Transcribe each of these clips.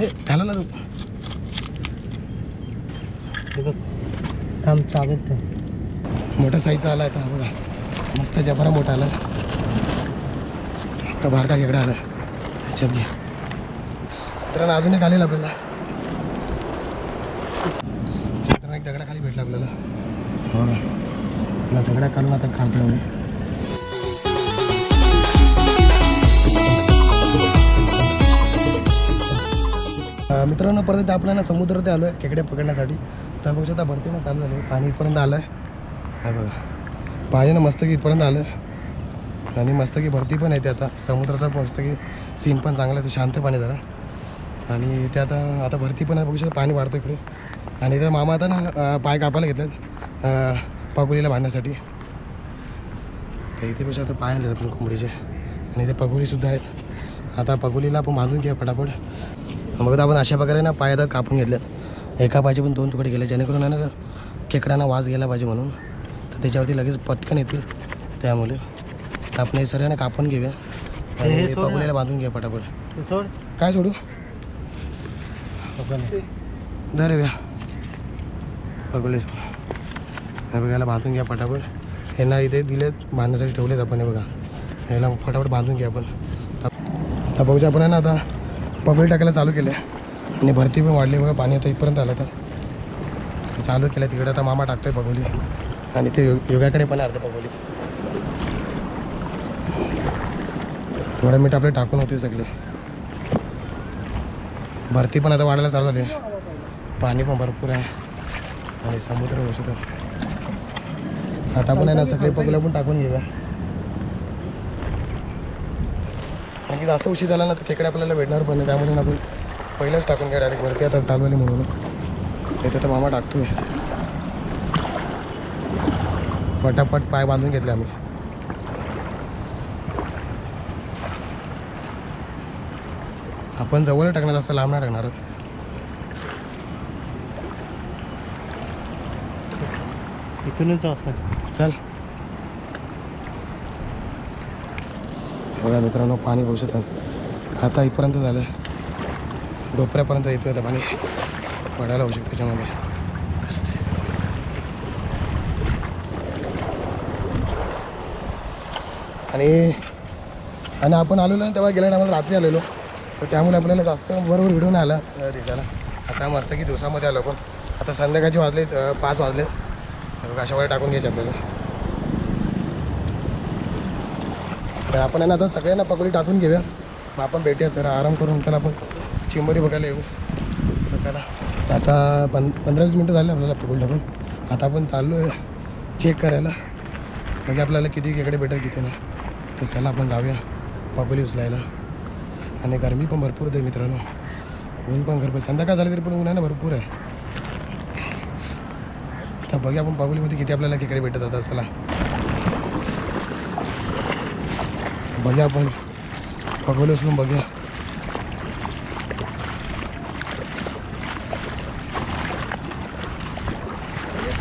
ए झालं ना तू? हे थांब चावेल ते. मोठा साईजचा आला आता बघा. मस्त जबरा मोठा आला. का बारका खेकडा आला. चल घे. मित्रांनो अजून एक आलेला आपल्याला. एक दगडा खाली भेटला आपल्याला. हो दगडा काढून आता खालतो मित्रांनो परत आपल्याला समुद्र ते आलो आहे खेकडे पकडण्यासाठी. तर बघू शकता भरती ना चालू झालं. पाणी इथपर्यंत आलं आहे हा बघा. पाणी ना मस्तकी इथपर्यंत आलं आणि मस्तकी भरती पण येते आता. समुद्राचा मस्तकी सीन पण चांगला आहे ते शांत पाणी जरा. आणि इथे आता आता भरती पण आहे बघू शकता पाणी वाढतं इकडे. आणि इथे मामा आता ना पाय कापायला घेतलं पगोलीला बांधण्यासाठी. तर इथे पेक्षा आता पाय आणले आपण कोंबडीचे. आणि इथे पगोलीसुद्धा आहेत. आता पगोलीला आपण बांधून घ्या पटापट मग आपण अशा प्रकारे ना पाय आता कापून घेतल्यात एका पायचे पण दोन तुकडे गेले जेणेकरून आहे ना खेकड्यांना वास गेला पाहिजे म्हणून. तर त्याच्यावरती लगेच पटकन येतील त्यामुळे. तर आपण हे सर्व ना कापून घेऊया. आणि. पगोलीला बांधून घ्या पटापट. काय सोडू? घ्या पगोली हे बघा याला बांधून घ्या पटापट. यांना इथे दिलेत बांधण्यासाठी ठेवलेत आपण हे बघा. याला फटाफट बांधून घ्या आपण. आपण आहे ना आता पगोली टाकायला चालू केलं आणि भरती पण वाढली बघा पाणी आता इथपर्यंत आलं तर. चालू केलं तिकडे आता मामा टाकतोय पगोली. आणि ते यो- योगाकडे पण अर्ध अर्धे पगोली. थोडं मीठ आपले टाकून होते सगळे. भरती पण आता वाढायला चालू झाली. पाणी पण भरपूर आहे. आणि समुद्र वसत आता पण आहे ना सगळे पगल्या पण टाकून घेऊया. कारण की जास्त उशीर झाला ना तर खेकडे आपल्याला भेटणार पण नाही. त्यामुळे ना आपण पहिलंच टाकून घ्या डायरेक्ट वरती आता चालू आली म्हणूनच इथे तर मामा टाकतोय. पटापट पाय बांधून घेतले आम्ही. आपण जवळ टाकणार जास्त लांब नाही टाकणार. इथूनच असं. चल. बघा मित्रांनो पाणी बघू शकता. आता इथपर्यंत झालं. डोपऱ्यापर्यंत येतं आता पाणी. पडायला होऊ शकतं त्याच्यामध्ये. आणि आणि आपण आलेलो ना तेव्हा गेल्या टायमाला रात्री आलेलो. तर त्यामुळे आपल्याला जास्त बरोबर व्हिडिओ नाही आला दिसायला. आता मस्त की दिवसामध्ये आलो पण आता संध्याकाळचे वाजले पाच वाजले अशा वेळेला टाकून घ्यायचे आपल्याला. तर आपण आहे ना आता सगळ्यांना पकोडी टाकून घेऊया. मग आपण भेटूया जरा आराम करून तर आपण चिंबोरी बघायला येऊ. तर चला. आता पं पंधरा वीस मिनटं झाले आपल्याला पकोडी टाकून. आता आपण चाललो आहे चेक करायला. म्हणजे आपल्याला किती इकडे भेटेल किती नाही. तर चला आपण जाऊया पकोडी उचलायला. आणि गरमी पण भरपूर होते मित्रांनो. ऊन पण भरपूर संध्याकाळ झाली तरी पण ऊन आहे ना भरपूर आहे. तर बघूया आपण पगोलीमध्ये किती आपल्याला खेकडे भेटत आता. चला. बघ्या आपण. पगोली ना बघ्या.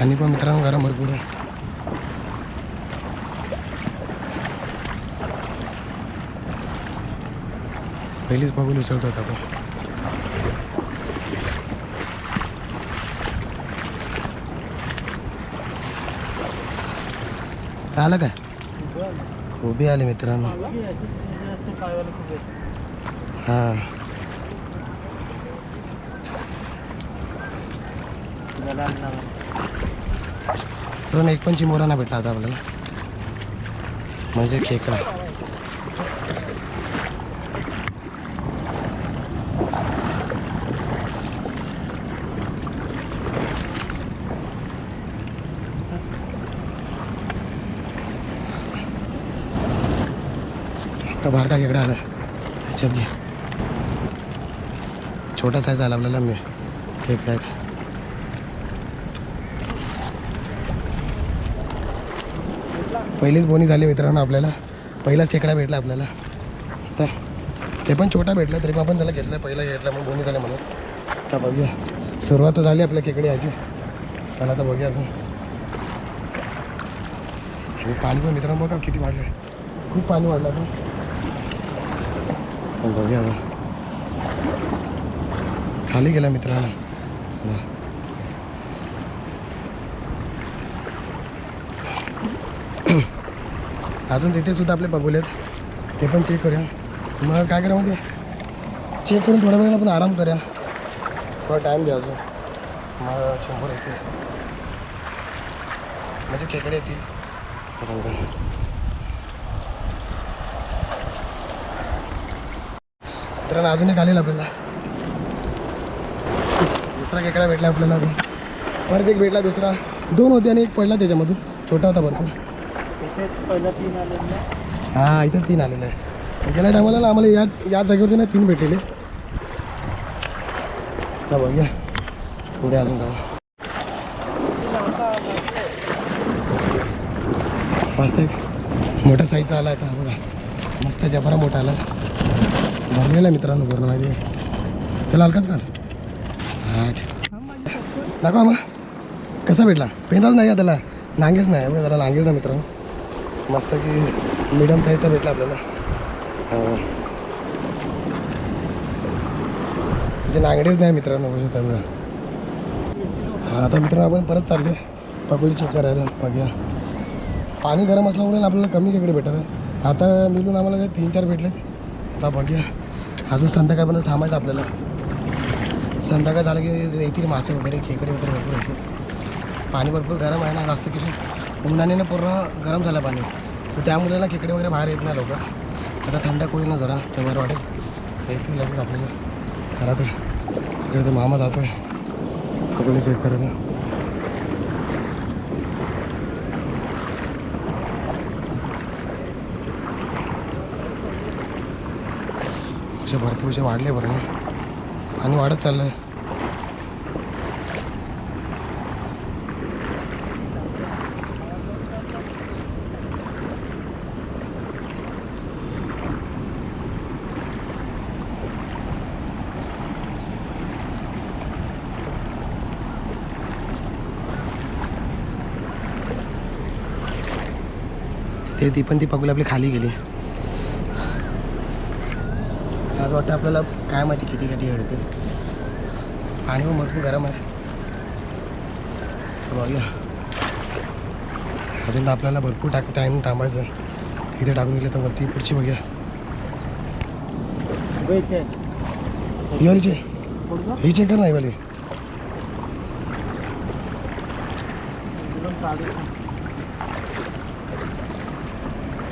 आणि पण मित्रांनो घरा भरपूर आहे. पहिलीच पगोली उचलतो आपण. काय आलं काय? उभी आली मित्रांनो. हां. मित्रांनो एक पण चिमोरा ना भेटला आता आपल्याला. म्हणजे खेकडा. का भारटा खेकडा आला. त्याच्यात घे. छोटा साईज आला आपल्याला मी. खेकडा आहे. पहिलीच बोनी झाली मित्रांनो आपल्याला. पहिलाच खेकडा भेटला आपल्याला. तर ते पण छोटा भेटला तरी पण आपण त्याला घेतलं पहिला घेतला मग बोनी झालं म्हणून. तर बघूया. सुरुवात झाली आपल्या खेकडे याची. त्याला तर बघूया अजून. आणि पाणी पण मित्रांनो बघा किती वाढलं खूप पाणी वाढलं आता. आपण बघूया आता. खाली गेला मित्रांनो. अजून तिथे सुद्धा आपले बघूलेत. ते पण चेक करूया. मग काय करा म्हणजे चेक करून थोड्या वेळाने आपण आराम करूया. थोडा टाईम द्या अजून. मग शंभर येतील. म्हणजे खेकडे येतील. मित्रांनो अजून एक आलेला आपल्याला. दुसरा केकडा भेटला आपल्याला अजून. परत एक भेटला दुसरा. दोन होते आणि एक पडला त्याच्यामधून. छोटा होता भरपूर. हां हा इथं तीन आलेलं आहे. गेल्या टायमाला ना आम्हाला या या जागेवरती ना तीन भेटलेले. ना बघूया. पुढे अजून जाऊ. मस्त एक मोठा साईजचा आला आहे बघा. मस्त जबरा मोठा आला. भरलेला आहे मित्रांनो पूर्ण माहिती. आहे. त्याला हलकाच काढ. आठ. दाखवा मग. कसा भेटला? पेंदाच नाही का त्याला. नांगेच नाही. बघा त्याला नांगेच ना मित्रांनो. मस्त की मिडियम साईजचा भेटला आपल्याला. हो. त्याचे नांगडेच नाही मित्रांनो बघू शकता बघा. हा, आता मित्रांनो आपण परत चालले पकोडी चेक करायला बघूया. पाणी गरम असल्यामुळे आपल्याला कमी खेकडे भेटत आहे. आता मिळून आम्हाला काही तीन चार भेटले आता बघूया. अजून संध्याकाळपर्यंत थांबायचं आपल्याला. संध्याकाळ झालं की येतील मासे वगैरे खेकडे वगैरे भरपूर येतील पाणी भरपूर गरम आहे ना जास्त की उन्हाने ना पूर्ण गरम झालं पाणी. तर त्यामुळे ना खेकडे वगैरे बाहेर येत नाही लोक आता थंड होईल ना जरा ते बरं वाटेल येतील लगेच आपल्याला. चला तर इकडे तर मामा जातो आहे आपल्याला चेक करायला असे भरती पैसे वाढले बरं ना पाणी वाढत चाललं आहे ते ती पण ती पगुल आपली खाली गेली. आज वाटतं आपल्याला काय माहिती किती किती घडते पाणी पण भरपूर गरम आहे बघूया. अजून तर आपल्याला भरपूर टाक टाईम थांबायचं आहे. इथे टाकून गेलं तर वरती पुढची बघूया. ही वाली चेक ही चेक कर ना ही वाली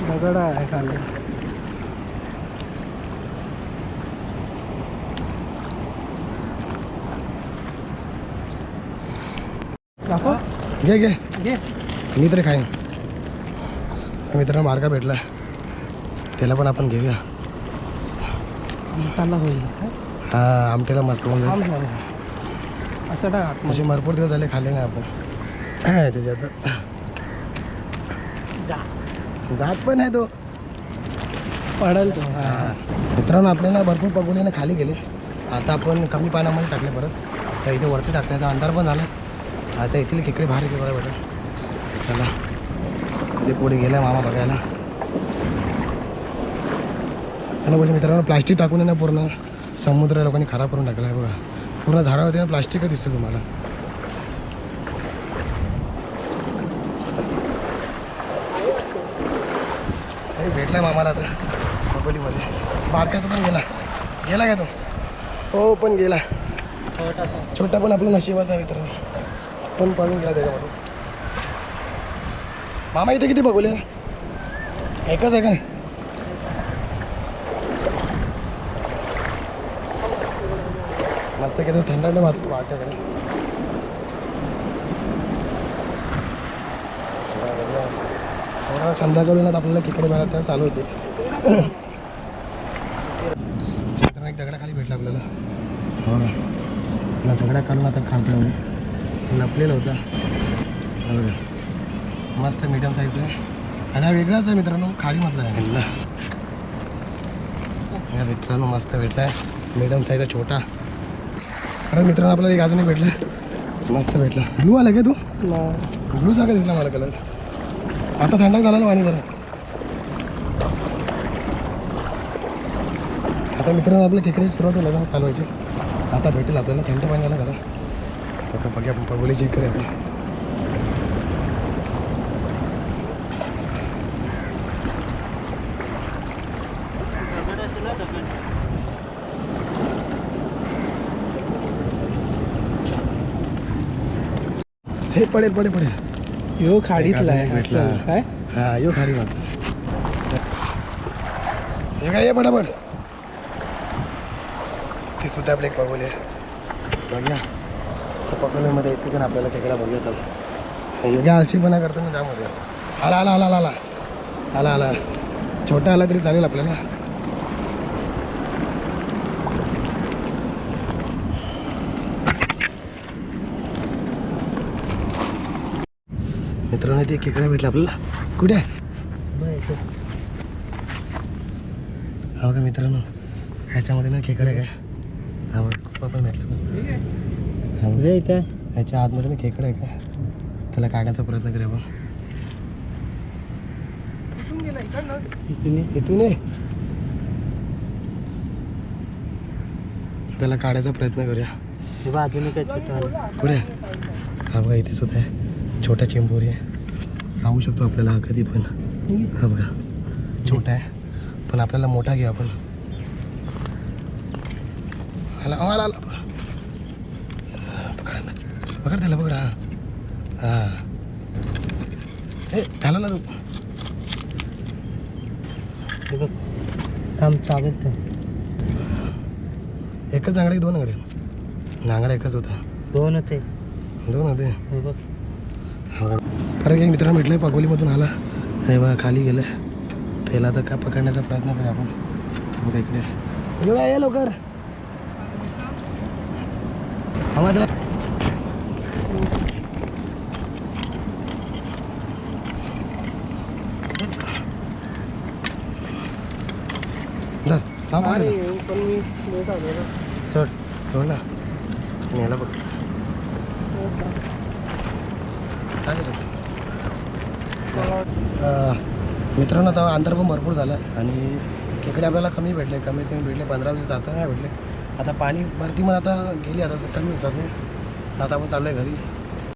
दगड आहे खाली. दाखव. घे घे. घे. मी तरी खाईन. मित्रांनो मार्गा भेटला. त्याला पण आपण घेऊया. होईल हा आमटेला मस्त होऊन जाईल. असं टाक. असे भरपूर दिवस झाले खाल्ले नाही आपण. त्याच्यात. जात पण आहे तो. पडेल तो. हा. मित्रांनो आपल्याला भरपूर पगोलीने खाली गेले. आता आपण कमी पाण्यामध्ये टाकले परत. तर इथे वरती टाकण्याचा अंधार पण झाला. आता येथील खेकडे बाहेर येते बघा बेटा. चला. ते पुढे गेला मामा बघायला. आणि म्हणजे मित्रांनो प्लास्टिक टाकून आहे ना पूर्ण समुद्र लोकांनी खराब करून टाकला आहे बघा. पूर्ण झाडावरती ना प्लास्टिकच दिसतं तुम्हाला. भेटला मामाला आता बबलीमध्ये. बारका तो पण गेला. गेला का तो? हो पण गेला. छोटा पण आपलं नशिबात आहे मित्रांनो. पण पळून गेला त्याच्यामधून मामा इथे किती बघूले? एकच आहे का मस्त किती थंड वाटत वाट थोडा संध्याकाळी ना आपल्याला किकडे मिळत चालू होते. एक दगडाखाली भेटला आपल्याला. हो ना. दगडा काढून आता खालतो आम्ही. लपलेला होता. हा बघा. मस्त मीडियम साईजचा आहे. आणि हा वेगळाच आहे मित्रांनो खाडीमधला आहे. या मित्रांनो मस्त भेटला आहे मीडियम साईजचा छोटा. अरे मित्रांनो आपल्याला एक अजून एक भेटला. मस्त भेटला. ब्लू आला का तू? ब्लू सारखा दिसला मला कलर आता थंडा झाला ना पाणी जरा. आता मित्रांनो आपल्या खेकडे सुरुवात झाली ना चालवायची. आता भेटेल आपल्याला थंड पाणी झालं आता बघूया आपण पगोली चेक करूया आपण हे पडेल पडेल पडेल. यो खाडीतला आहे काय? हा यो मात्र हे काय ये पटापट ती सुद्धा आपली एक आहे बघूया. पकडण्यामध्ये येते की आपल्याला खेकडा बघूया योग्य आळशीपणा करतो ना त्यामध्ये. आला आला आला आला आला. आला आला. छोटा आला तरी चालेल आपल्याला. मित्रांनो ते खेकडा भेटला आपल्याला. कुठे हो का मित्रांनो ह्याच्यामध्ये ना खेकडा काय आवड बघ खूप पण भेटला. बघ. हा. बघ. इथे ह्याच्या आतमध्ये ना खेकडे आहे का त्याला काढण्याचा प्रयत्न करूया आपण इथून त्याला काढायचा प्रयत्न करूया. काय छोटा कुठे? हा बघा इथे सुद्धा आहे. छोटा चेंबोरी आहे. सांगू शकतो आपल्याला हा कधी पण. हा बघा छोटा आहे. पण आपल्याला मोठा घ्या आपण. आला आला आला. पकड त्याला पकड हा. हा ए झालं ना तू? हे बघ थांब चालेल तर एकच नांगडे की दोन नांगडे? नांगडा एकच होता. दोन होते. दोन होते? हे बघ. हो. परत एक मित्रांनो भेटलं पगोलीमधून आला. आणि बघा खाली गेलं त्याला आता काय पकडण्याचा प्रयत्न करूया आपण? हा बघा इकडे? लवकर. हा थांब ना. पण मी लेट आलो ना. सोड सोड ना. याला बघ. मित्रांनो आता अंतर पण भरपूर झालं आणि खेकडे आपल्याला कमी भेटले कमीत कमी भेटले पंधरा वीस जास्त नाही भेटले. आता पाणी भरती मग आता गेली आता कमी होतात नाही आता आपण चाललो आहे घरी.